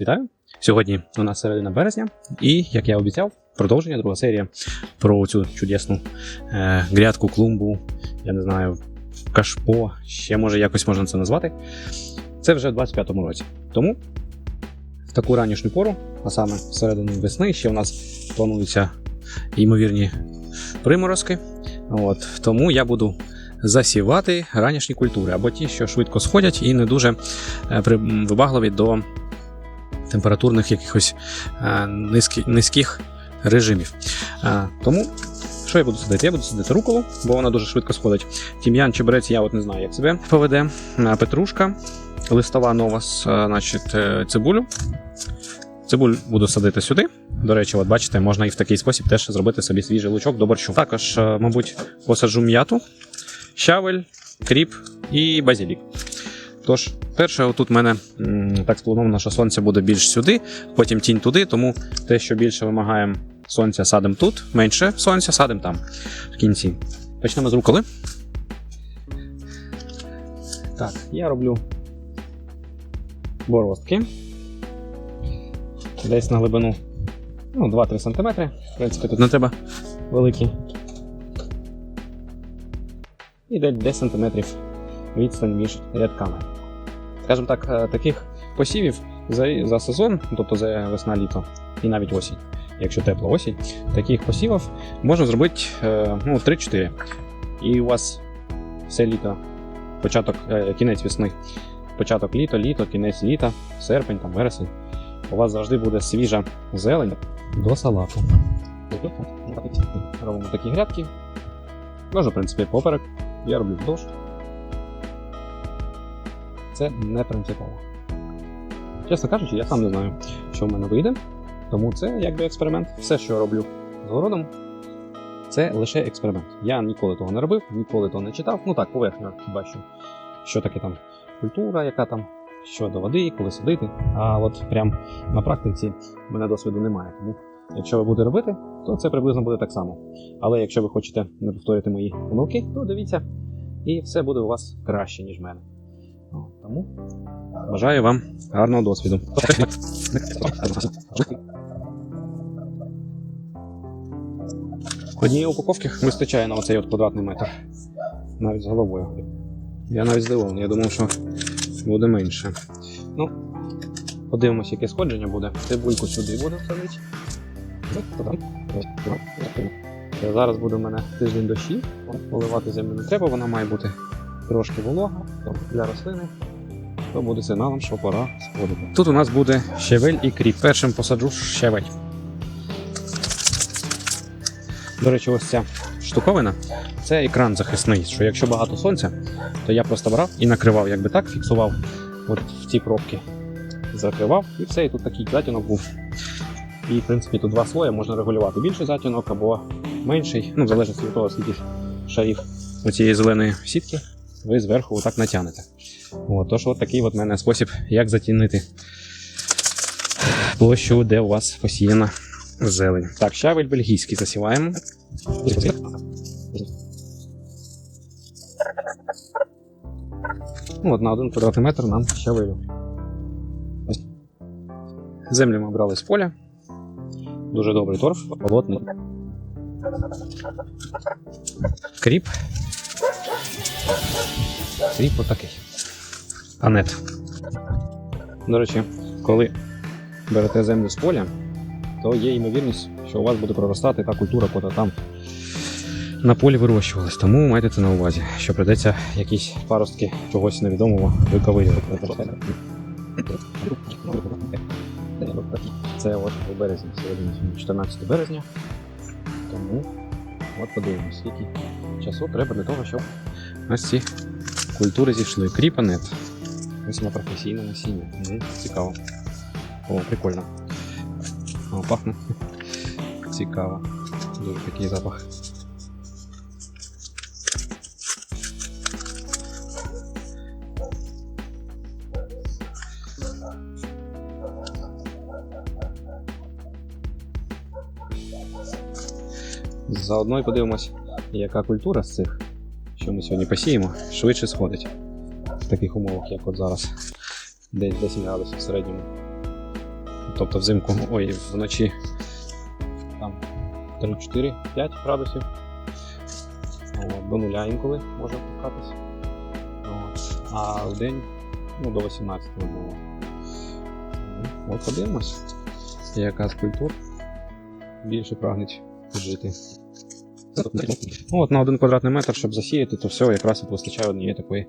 Вітаю! Сьогодні у нас середина березня, і як я обіцяв, продовження друга серія про цю чудесну е, грядку, клумбу, я не знаю, кашпо, ще може якось можна це назвати. Це вже в 25-му році. Тому в таку ранішню пору, а саме середину весни, ще у нас плануються ймовірні приморозки. От, тому я буду засівати ранішні культури або ті, що швидко сходять і не дуже е, вибагливі до температурних якихось е, низькі, низьких режимів. Е, тому що я буду садити? Я буду садити руколу, бо вона дуже швидко сходить. Тім'ян, чебрець, я от не знаю, як себе поведе. Е, Петрушка, листова новос, е, значить, цибулю. Цибуль буду садити сюди. До речі, от бачите, можна і в такий спосіб теж зробити собі свіжий лучок до борщу. Також, мабуть, посаджу м'яту, щавель, кріп і базилік. Тож, перше, отут в мене так сплановано, що сонце буде більш сюди, потім тінь туди, тому те, що більше вимагаємо сонця, садимо тут, менше сонця садимо там в кінці. Почнемо з руколи. Так, я роблю бороздки. Десь на глибину ну, 2-3 см. В принципі, тут не треба великі. І десь 10 см відстань між рядками. Скажімо так, е, таких посівів за, за сезон, тобто за весна-літо і навіть осінь, якщо тепла осінь, таких посівів можна зробити е, ну, 3-4. І у вас все літо, початок, е, кінець весни, початок літа, літо, кінець літа, серпень, там, вересень. У вас завжди буде свіжа зелень до салату. Робимо такі грядки. Можна, в принципі, поперек. Я роблю вздовж. Це не принципово. Чесно кажучи, я сам не знаю, що в мене вийде. Тому це якби експеримент. Все, що я роблю з городом, це лише експеримент. Я ніколи того не робив, ніколи того не читав. Ну так, поверхньо бачу, що таке там культура, яка там, що до води, коли садити. А от прям на практиці в мене досвіду немає. Тому якщо ви будете робити, то це приблизно буде так само. Але якщо ви хочете не повторити мої помилки, то дивіться, і все буде у вас краще, ніж в мене. О, Тому бажаю вам гарного досвіду. Однієї упаковки вистачає на оцей от квадратний метр. Навіть з головою. Я навіть здивований, я думав, що буде менше. Ну, подивимось, яке сходження буде. Цибульку сюди буду садити. Зараз буде в мене тиждень дощів. Поливати землю не треба, вона має бути трошки волога для рослини. То буде сигналом, що пора сходити. Тут у нас буде щавель і кріп. Першим посаджу щавель. До речі, ось ця штуковина це екран захисний. Що якщо багато сонця, то я просто брав і накривав, якби так, фіксував от в ці пробки. Закривав і все, і тут такий затінок був. І, в принципі, тут два слої можна регулювати більший затінок або менший, ну, в залежності від того, скільки шарів цієї зеленої сітки ви зверху отак натягнете. От, тож от такий от мене спосіб, як затінити площу, де у вас посіяна зелень. Так, щавель бельгійський засіваємо. Ну, от на один квадратний метр нам щавелю. Землю ми брали з поля. Дуже добрий торф, болотний. Кріп. Кріп отакий. Анет. До речі, коли берете землю з поля, то є ймовірність, що у вас буде проростати та культура, яка там на полі вирощувалась. Тому майте це на увазі, що придеться якісь паростки чогось невідомого виковирювати. Це от у березні, сьогодні 14 березня. Тому от подивимось, скільки часу треба для того, щоб ці культури зійшли. Кріпанет. Ось на професійному сіні. Мгм, Цікаво. О, прикольно. О, пахне. Цікаво. Дуже такий запах. Заодно і подивимось, яка культура з цих, що ми сьогодні посіємо, швидше сходить в таких умовах, як от зараз. Десь 10 градусів в середньому тобто взимку, ой, вночі там 3-4-5 градусів. От, до нуля інколи може опускатись. А в день ну, до 18 було. От подивимось, яка з культур більше прагнуть жити. Ну, От на один квадратний метр, щоб засіяти, то все, якраз і вистачає однієї такої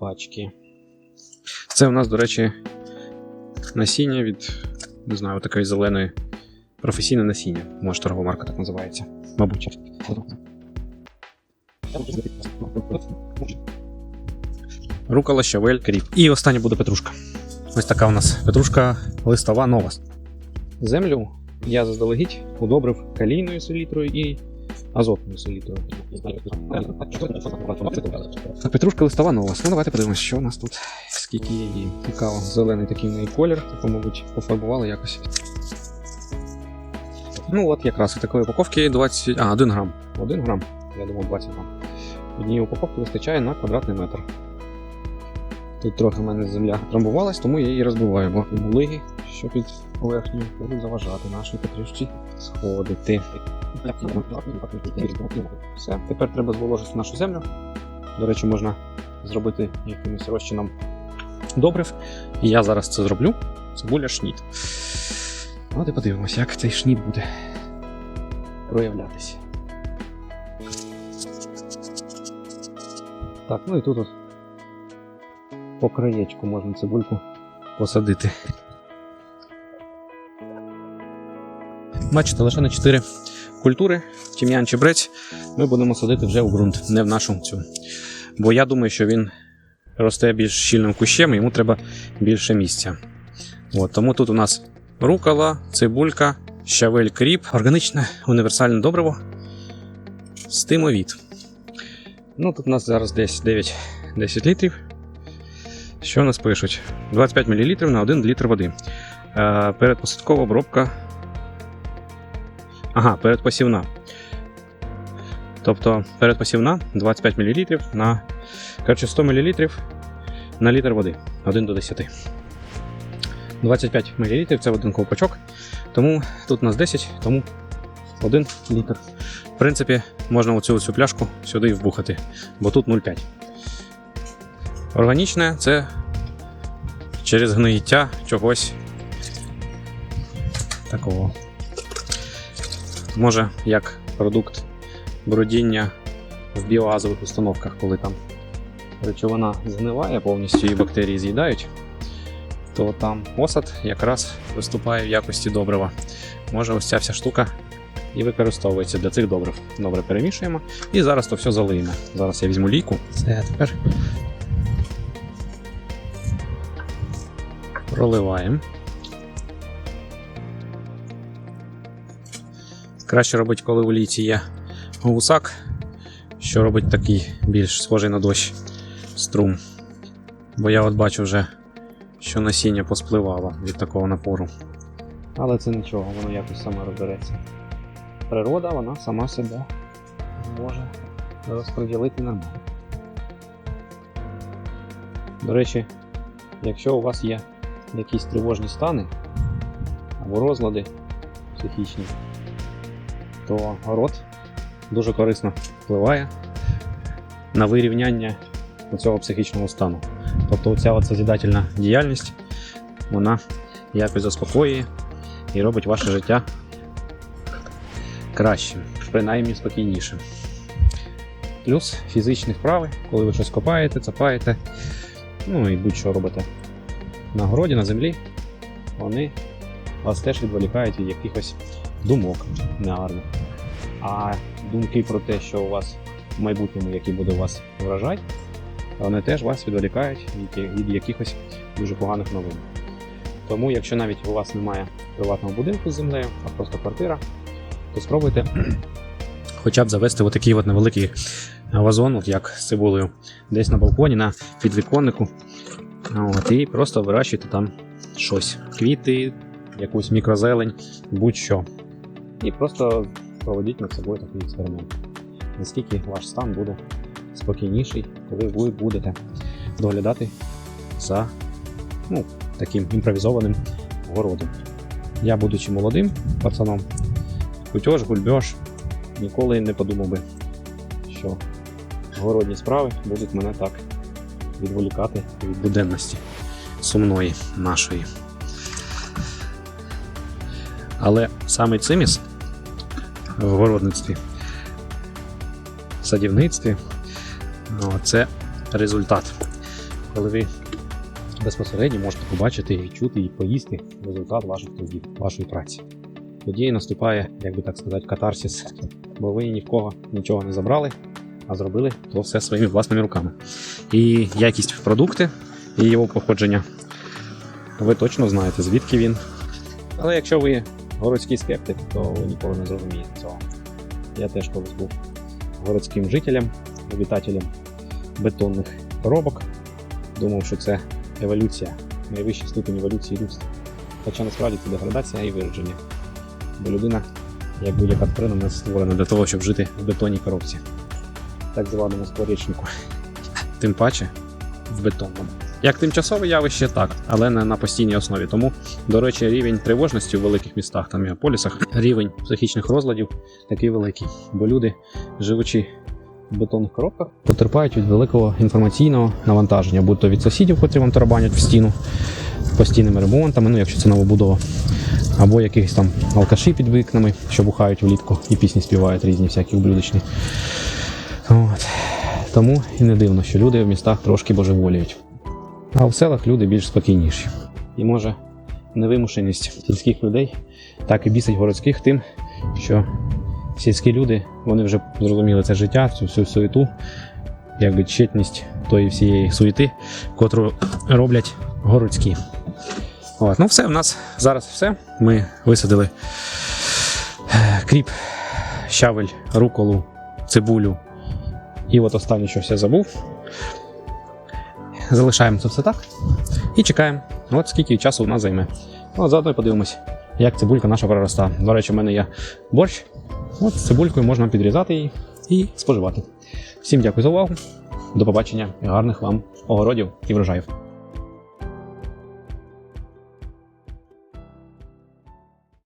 пачки. Це у нас, до речі, насіння від, не знаю, такої зеленої професійне насіння. Може, торгова марка так називається. Мабуть. Рукола, щавель, кріп. І останнє буде петрушка. Ось така у нас петрушка листова нова. Землю я заздалегідь удобрив калійною селітрою і азотною селітрою. Петрушка листова нова. Ну давайте подивимося, що у нас тут. Скільки є її. Цікаво. Зелений такий в неї колір, типу, мабуть, пофарбували якось. Ну от якраз у такої упаковки 20. А, 1 грам. 1 грам. Я думав 20 грам. Однієї упаковки вистачає на квадратний метр. Тут трохи в мене земля трамбувалась, тому я її розбиваю, бо вулиги, що під поверхнею, будуть заважати нашій петрушці сходити. Все, тепер треба зволожити нашу землю. До речі, можна зробити якимось розчином добрив. Я зараз це зроблю. Цибуля шніт. От і подивимось, як цей шніт буде проявлятися. Так, ну і тут от по краєчку можна цибульку посадити. Бачите, лише на 4 культури, тім'ян чебрець, ми будемо садити вже у ґрунт, не в нашу цю. Бо я думаю, що він росте більш щільним кущем, йому треба більше місця. От, тому тут у нас рукола, цибулька, щавель кріп, органічне універсальне добриво, стимовіт. Ну, тут у нас зараз десь 9 10 літрів. Що у нас пишуть? 25 мл на 1 літр води. Е, передпосадкова обробка. Ага, передпосівна. Тобто передпосівна 25 мл на коротше, 100 мл на літр води. 1 до 10. 25 мл це один ковпачок. Тому тут у нас 10, тому 1 літр. В принципі, можна оцю, цю пляшку сюди і вбухати, бо тут 0,5. Органічне це через гниття чогось такого. Може, як продукт бродіння в біогазових установках, коли там речовина згниває повністю і бактерії з'їдають, то там осад якраз виступає в якості добрива. Може, ось ця вся штука і використовується для цих добрив. Добре перемішуємо і зараз то все залиємо. Зараз я візьму лійку. Це тепер проливаємо. Краще робить, коли у лійці є гусак, що робить такий більш схожий на дощ струм. Бо я от бачу вже, що насіння поспливало від такого напору. Але це нічого, воно якось саме розбереться. Природа, вона сама себе може розподілити нормально. До речі, якщо у вас є якісь тривожні стани або розлади психічні, то город дуже корисно впливає на вирівняння цього психічного стану. Тобто ця созідательна діяльність, вона якось заспокоює і робить ваше життя кращим, принаймні спокійнішим. Плюс фізичні вправи, коли ви щось копаєте, цапаєте, ну і будь-що робите на городі, на землі, вони вас теж відволікають від якихось думок негарних. А думки про те, що у вас в майбутньому, який буде вас вражай, вони теж вас відволікають від, від якихось дуже поганих новин. Тому, якщо навіть у вас немає приватного будинку з землею, а просто квартира, то спробуйте хоча б завести отакий от невеликий вазон, от як з цибулею, десь на балконі, на підвіконнику. От, і просто вирощуйте там щось. Квіти, якусь мікрозелень, будь-що. І просто проведіть над собою такий експеримент. Наскільки ваш стан буде спокійніший, коли ви будете доглядати за ну, таким імпровізованим городом. Я, будучи молодим пацаном, кутьош, гульбьош, ніколи не подумав би, що городні справи будуть мене так відволікати від буденності сумної нашої. Але саме циміс в городництві, садівництві ну, це результат. Коли ви безпосередньо можете побачити і чути, і поїсти результат ваших трудів, вашої праці. Тоді наступає, як би так сказати, катарсис, бо ви ні в кого нічого не забрали, а зробили то все своїми власними руками. І якість продукту і його походження. Ви точно знаєте, звідки він. Але якщо ви городський скептик, то ви ніколи не зрозумієте цього. Я теж колись був городським жителем, обітателем бетонних коробок. Думав, що це еволюція, найвищий ступінь еволюції людства. Хоча насправді це деградація і виродження. Бо людина, як будь-яка тварина, не створена для того, щоб жити в бетонній коробці, так званому скворечнику. Тим паче в бетонному. Як тимчасове явище, так, але не на постійній основі. Тому, до речі, рівень тривожності в великих містах та мегаполісах, рівень психічних розладів такий великий. Бо люди, живучи в бетонних коробках, потерпають від великого інформаційного навантаження, будь то від сусідів, котрі вам тарабанять в стіну постійними ремонтами, ну якщо це новобудова, або якихось там алкаші під вікнами, що бухають влітку і пісні співають різні всякі ублюдочні. От. Тому і не дивно, що люди в містах трошки божеволіють. А в селах люди більш спокійніші. І може невимушеність сільських людей так і бісить городських тим, що сільські люди вони вже зрозуміли це життя, цю всю суету, якби тщетність тої всієї суєти, котру роблять городські. От, ну все, в нас зараз все. Ми висадили е, кріп, щавель, руколу, цибулю. І от останнє, що все забув. Залишаємо це все так. І чекаємо. От скільки часу у нас займе. Ну, от заодно і подивимось, як цибулька наша проросла. До речі, в мене є борщ. От цибулькою можна підрізати її і споживати. Всім дякую за увагу. До побачення і гарних вам огородів і врожаїв.